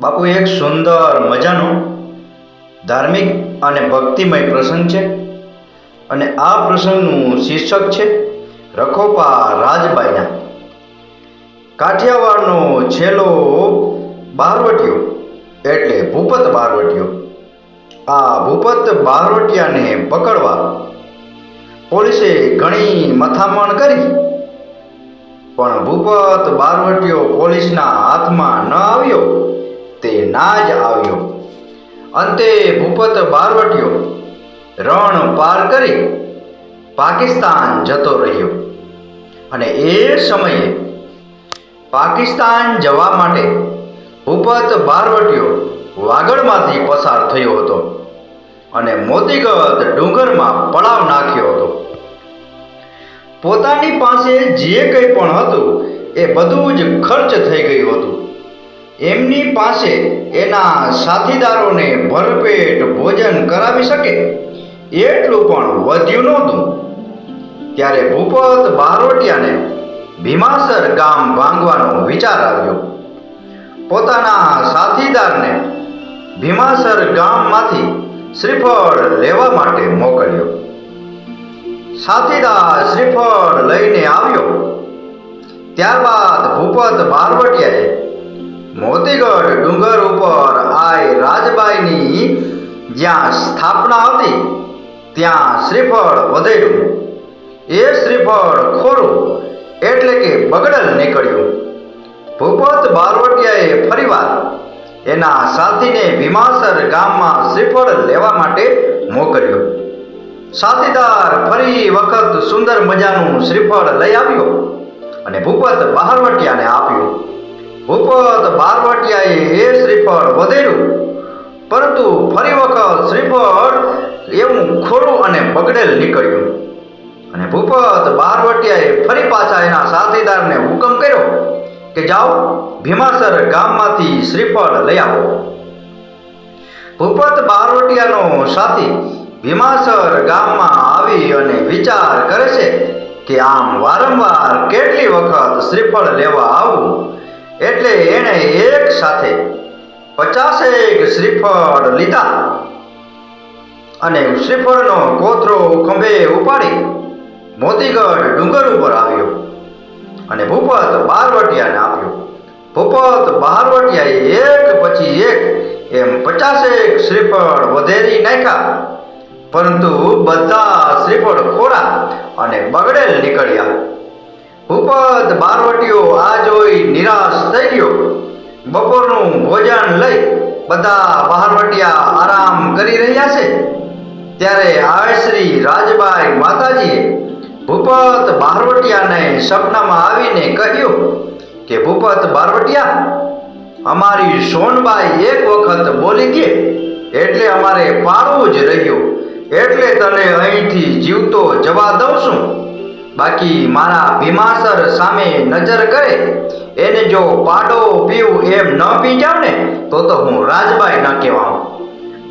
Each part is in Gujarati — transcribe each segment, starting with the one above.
બાપુ, એક સુંદર મજાનો, ધાર્મિક અને ભક્તિમય પ્રસંગ છે. અને આ પ્રસંગનું શીર્ષક છે, રખોપા રાજબાઈના. કાઠિયાવાડનો છેલ્લો બારવટીયો, એટલે ભૂપત બારવટીયો. આ ભૂપત બારવટિયાને પકડવા પોલીસે ઘણી મથામણ કરી. પણ ભૂપત બારવટીયો પોલીસના હાથમાં ન આવ્યો. તે ના જ આવ્યો. અંતે ભૂપત બારવટીયો, રણ પાર કરી પાકિસ્તાન જતો રહ્યો. અને એ સમયે પાકિસ્તાન જવા માટે ભૂપત બારવટીયો વાગડમાંથી પસાર થયો હતો અને મોતીગઢ ડુંગરમાં પડાવ નાખ્યો હતો. પોતાની પાસે જે કંઈ પણ હતું, એ બધું જ ખર્ચ થઈ ગયું હતું. એમની પાસે એના સાથીદારોને ભરપેટ ભોજન કરાવી શકે? એટલું પણ વધ્યું નહોતું. ત્યારે ભૂપત બારોટિયાને ભીમાસર ગામ ભાંગવાનો વિચાર આવ્યો. પોતાના સાથીદારને ભીમાસર ગામમાંથી શ્રીફળ લેવા માટે મોકલ્યો. સાથીદાર શ્રીફળ લઈને આવ્યો. ત્યારબાદ ભૂપત બારવટિયાએ મોતીગઢ ડુંગર ઉપર આય રાજબાઈની જ્યાં સ્થાપના હતી, ત્યાં શ્રીફળ વધેલું. એ શ્રીફળ ખોરું એટલે કે બગડલ નીકળ્યું. ભૂપત બારવટિયાએ ફરીવાર એના સાથીને ભીમાસર ગામમાં શ્રીફળ લેવા માટે મોકલ્યો. સાથીદાર ફરી વખત સુંદર મજાનું શ્રીફળ લઈ આવ્યો અને ભૂપત બહારવટિયાને આપ્યું. ભૂપત બારવટિયાએ શ્રીફળ વધેલું. પરંતુ ફરી વખત શ્રીફળ એવું ખોરું અને બગડેલ નીકળ્યું. અને ભૂપત બારવટિયાએ ફરી પાછા એના સાથીદારને હુકમ કર્યો કે જાઓ, ભીમાસર ગામમાંથી શ્રીફળ લઈ આવો. ભૂપત બારવટિયાનો સાથી ભીમાસર ગામમાં આવી અને વિચાર કરે છે કે આમ વારંવાર કેટલી વખત શ્રીફળ લેવા આવું એટલે એણે એક સાથે પચાસેક શ્રીફળ લીધા અને શ્રીફળનો કોથરો ખંભે ઉપાડી મોતીગઢ ડુંગર ઉપર આવ્યો અને ભૂપત બારવટિયાને આપ્યો. ભૂપત બારવટિયાએ એક પછી એક એમ પચાસેક શ્રીફળ વધેરી નાખ્યા. પરંતુ બધા શ્રીફળ ખોરા અને બગડેલ નીકળ્યા. ભૂપત બારવટીઓ આ જોઈ નિરાશ થઈ ગયો બપોરનું ભોજન લઈ બધા બહારવટિયા આરામ કરી રહ્યા છે. ત્યારે આયશ્રી રાજબાઈ માતાજીએ ભૂપત બારવટિયાને સપનામાં આવીને કહ્યું કે, ભૂપત બારવટિયા અમારી સોનબાઈ એક વખત બોલી ગઈ, એટલે અમારે પાડવું જ રહ્યું, એટલે તને અહીંથી જીવતો જવા દઉં છું. બાકી મારા ભીમાસર સામે નજર કરે, એને જો પાડો પીવું એમ ન પી જાવ ને, તો તો હું રાજબાઈ ન કહેવાઉં.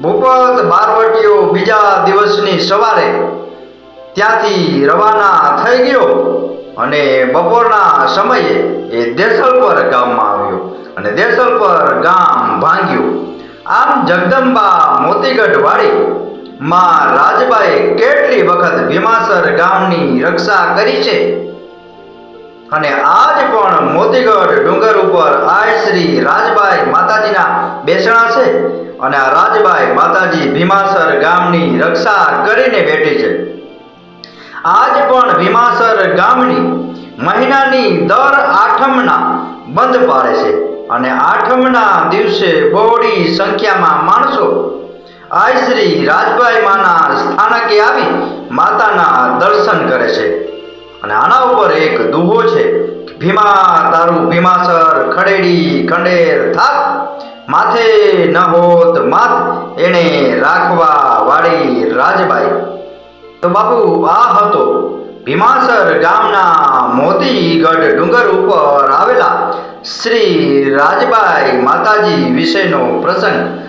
ભૂપત બારવટીઓ બીજા દિવસની સવારે ત્યાંથી રવાના થઈ ગયો અને બપોરના સમયે એ દેસલપર ગામમાં આવ્યો અને દેસલપર ગામ ભાંગ્યું. આમ જગદંબા મોતીગઢ વાળી માં રાજબાએ કેટલી વખત ભીમાસર ગામની રક્ષા કરી છે? અને આજ પણ મોતીગઢ ડુંગર ઉપર આય શ્રી રાજબાઈ માતાજીના બેસણા છે અને આ રાજબાઈ માતાજી ભીમાસર ગામની રક્ષા કરીને બેઠી છે. આજ પણ ભીમાસર ગામની મહિનાની દર આઠમના બંધ પાડે છે. અને આઠમના દિવસે બહોળી સંખ્યામાં માણસો આય શ્રી રાજભાઈ માના સ્થાનકે આવી માતાના દર્શન કરે છે. અને આના ઉપર એક દુહો છે. ભીમા તારું ભીમાસર ખડેડી ખંડેર થાક. માથે ન હોત માત એને રાખવા વાળી રાજબાઈ. તો બાપુ, આ હતો. ભીમાસર ગામના મોતીગઢ ડુંગર ઉપર આવેલા શ્રી રાજબાઈ માતાજી વિશેનો પ્રસંગ.